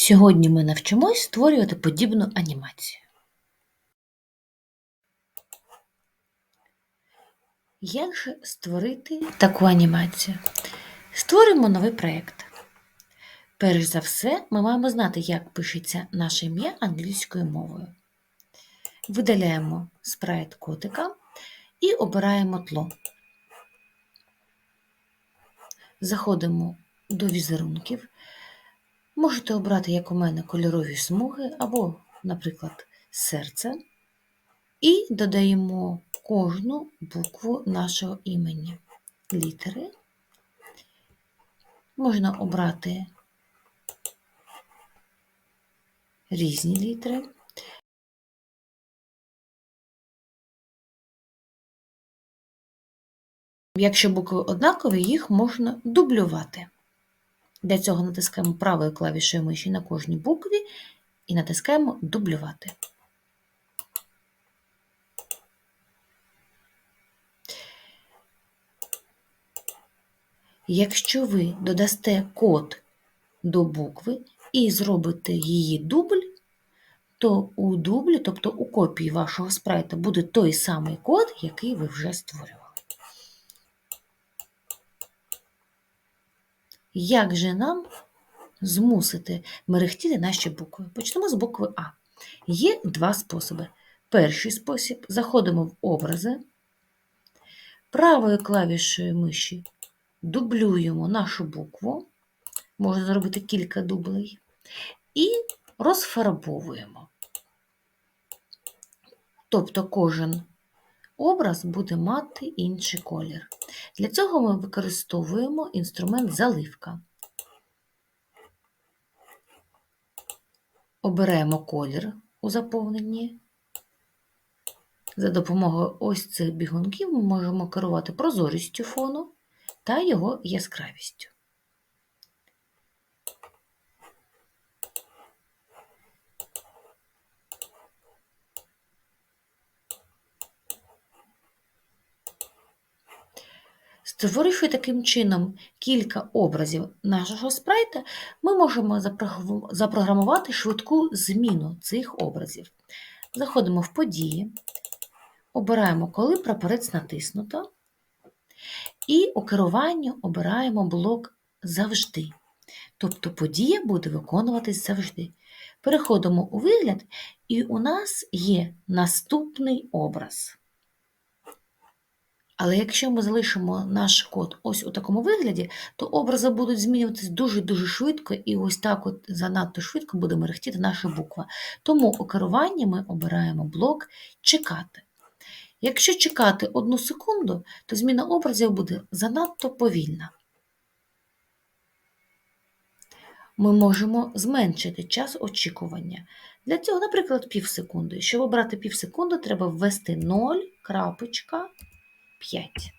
Сьогодні ми навчимось створювати подібну анімацію. Як же створити таку анімацію? Створимо новий проєкт. Перш за все, ми маємо знати, як пишеться наше ім'я англійською мовою. Видаляємо спрайт котика і обираємо тло. Заходимо до візерунків. Можете обрати, як у мене, кольорові смуги або, наприклад, серце. І додаємо кожну букву нашого імені. Літери. Можна обрати різні літери. Якщо букви однакові, їх можна дублювати. Для цього натискаємо правою клавішою миші на кожній букві і натискаємо дублювати. Якщо ви додасте код до букви і зробите її дубль, то у дублі, тобто у копії вашого спрайта, буде той самий код, який ви вже створювали. Як же нам змусити мерехтіти наші букви? Почнемо з букви А. Є два способи. Перший спосіб заходимо в образи, правою клавішою миші дублюємо нашу букву, можна зробити кілька дублей, і розфарбовуємо. Тобто кожен образ буде мати інший колір. Для цього ми використовуємо інструмент заливка. Обираємо колір у заповненні. За допомогою ось цих бігунків ми можемо керувати прозорістю фону та його яскравістю. Створивши таким чином кілька образів нашого спрайта, ми можемо запрограмувати швидку зміну цих образів. Заходимо в події, обираємо, коли прапорець натиснуто, і у керуванні обираємо блок завжди. Тобто подія буде виконуватись завжди. Переходимо у вигляд, і у нас є наступний образ. Але якщо ми залишимо наш код ось у такому вигляді, то образи будуть змінюватись дуже-дуже швидко, і ось так от занадто швидко буде мерехтіти наша буква. Тому у керуванні ми обираємо блок Чекати. Якщо чекати одну секунду, то зміна образів буде занадто повільна. Ми можемо зменшити час очікування. Для цього, наприклад, пів секунди. Щоб обрати пів секунди, треба ввести 0,5.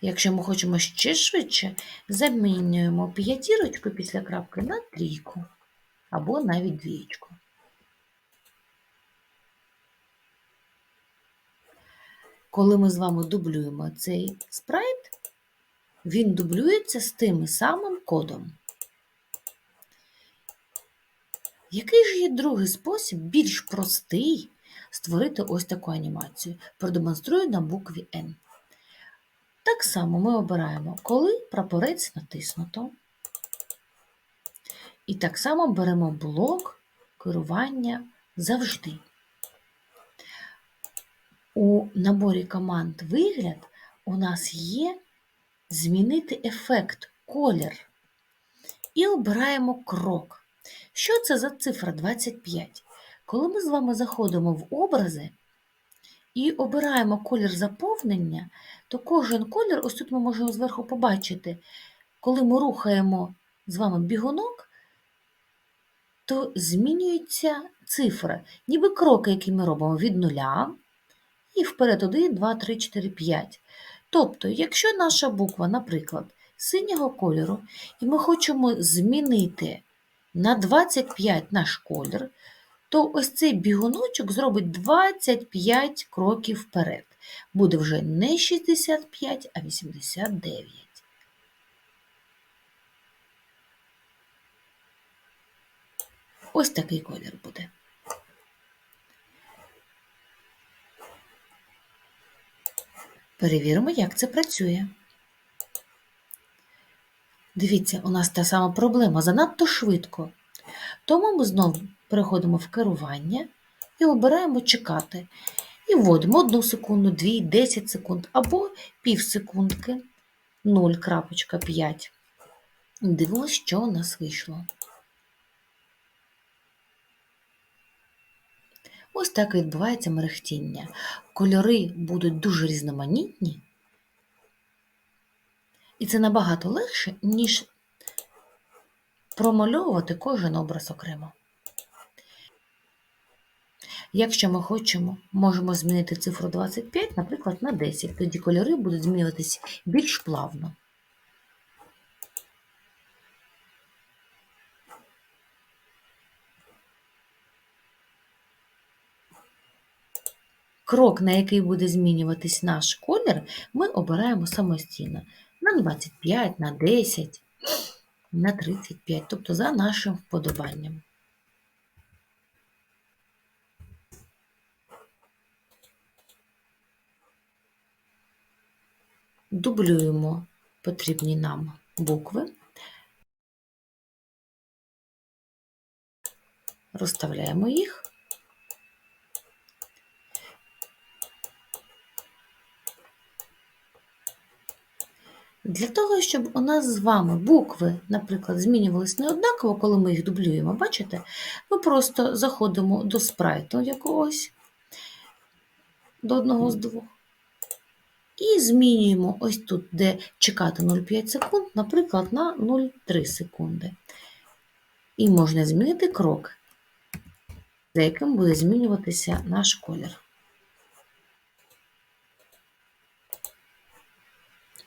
Якщо ми хочемо ще швидше, замінюємо п'ятірочку після крапки на трійку або навіть двієчку. Коли ми з вами дублюємо цей спрайт, він дублюється з тим самим кодом. Який ж є другий спосіб, більш простий, створити ось таку анімацію? Продемонструю на букві N. Так само ми обираємо, коли прапорець натиснуто. І так само беремо блок керування завжди. У наборі команд вигляд у нас є змінити ефект колір. І обираємо крок. Що це за цифра 25? Коли ми з вами заходимо в образи і обираємо колір заповнення, то кожен колір, ось тут ми можемо зверху побачити, коли ми рухаємо з вами бігунок, то змінюється цифра, ніби кроки, які ми робимо від нуля і вперед 1, 2, 3, 4, 5. Тобто, якщо наша буква, наприклад, синього кольору, і ми хочемо змінити на 25 наш колір, то ось цей бігуночок зробить 25 кроків вперед. Буде вже не 65, а 89. Ось такий колір буде. Перевіримо, як це працює. Дивіться, у нас та сама проблема занадто швидко. Тому ми знову переходимо в керування і обираємо чекати. І вводимо 1 секунду, 2, 10 секунд або пів секундки 0.5. Дивимося, що у нас вийшло. Ось так відбувається мерехтіння. Кольори будуть дуже різноманітні, і це набагато легше, ніж промальовувати кожен образ окремо. Якщо ми хочемо, можемо змінити цифру 25, наприклад, на 10. Тоді кольори будуть змінюватися більш плавно. Крок, на який буде змінюватись наш колір, ми обираємо самостійно. На 25, на 10, на 35, тобто за нашим вподобанням. Дублюємо потрібні нам букви, розставляємо їх. Для того, щоб у нас з вами букви, наприклад, змінювались не однаково, коли ми їх дублюємо, бачите, ми просто заходимо до спрайту якогось, до одного з двох, і змінюємо ось тут, де чекати 0,5 секунд, наприклад, на 0,3 секунди. І можна змінити крок, за яким буде змінюватися наш колір.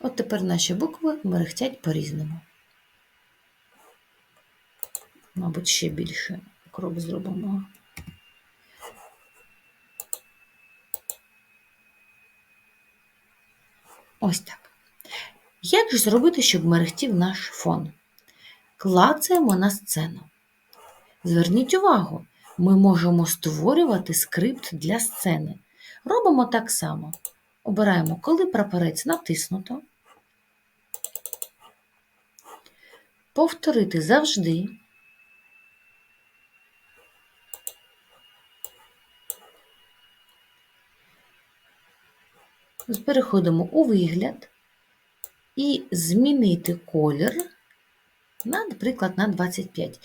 От тепер наші букви мерехтять по-різному. Мабуть, ще більше крок зробимо. Ось так. Як ж зробити, щоб мерехтів наш фон? Клацаємо на сцену. Зверніть увагу, ми можемо створювати скрипт для сцени. Робимо так само. Обираємо, коли прапорець натиснуто. Повторити завжди. Переходимо у вигляд і змінити колір, на, наприклад, на 25.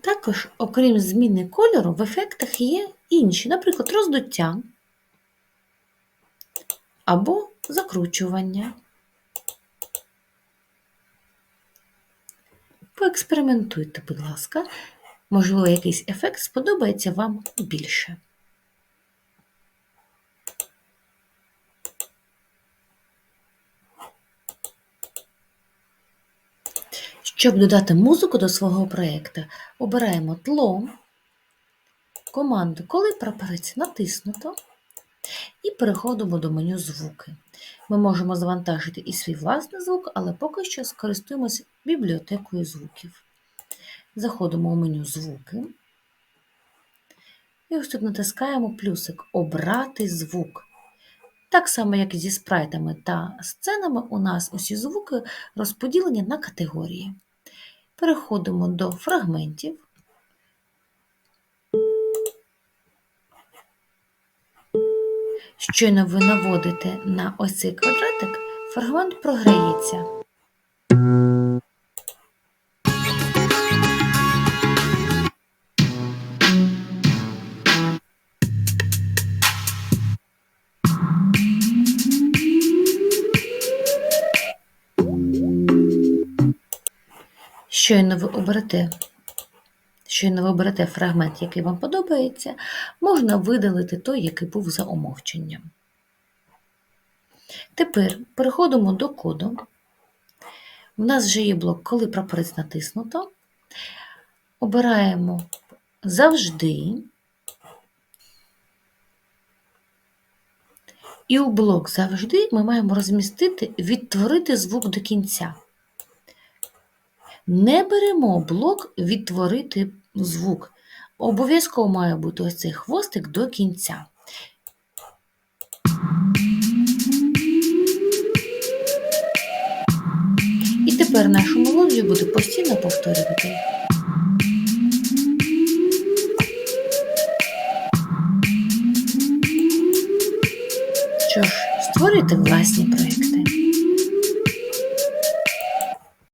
Також, окрім зміни кольору, в ефектах є інші, наприклад, роздуття або закручування. Поекспериментуйте, будь ласка, можливо, якийсь ефект сподобається вам більше. Щоб додати музику до свого проєкту, обираємо тло, команду Коли прапорець натиснуто, і переходимо до меню Звуки. Ми можемо завантажити і свій власний звук, але поки що скористуємося бібліотекою звуків. Заходимо у меню Звуки. І ось тут натискаємо плюсик Обрати звук. Так само, як і зі спрайтами та сценами, у нас усі звуки розподілені на категорії. Переходимо до фрагментів. Щойно ви наводите на ось цей квадратик, фрагмент програється. Щойно ви оберете Щойно ви оберете фрагмент, який вам подобається, можна видалити той, який був за умовченням. Тепер переходимо до коду. У нас вже є блок, коли прапорець натиснуто. Обираємо завжди. І у блок завжди ми маємо розмістити відтворити звук до кінця. Не беремо блок відтворити звук. Обов'язково має бути ось цей хвостик до кінця. І тепер нашу мелодію буде постійно повторювати. Що ж, створюйте власні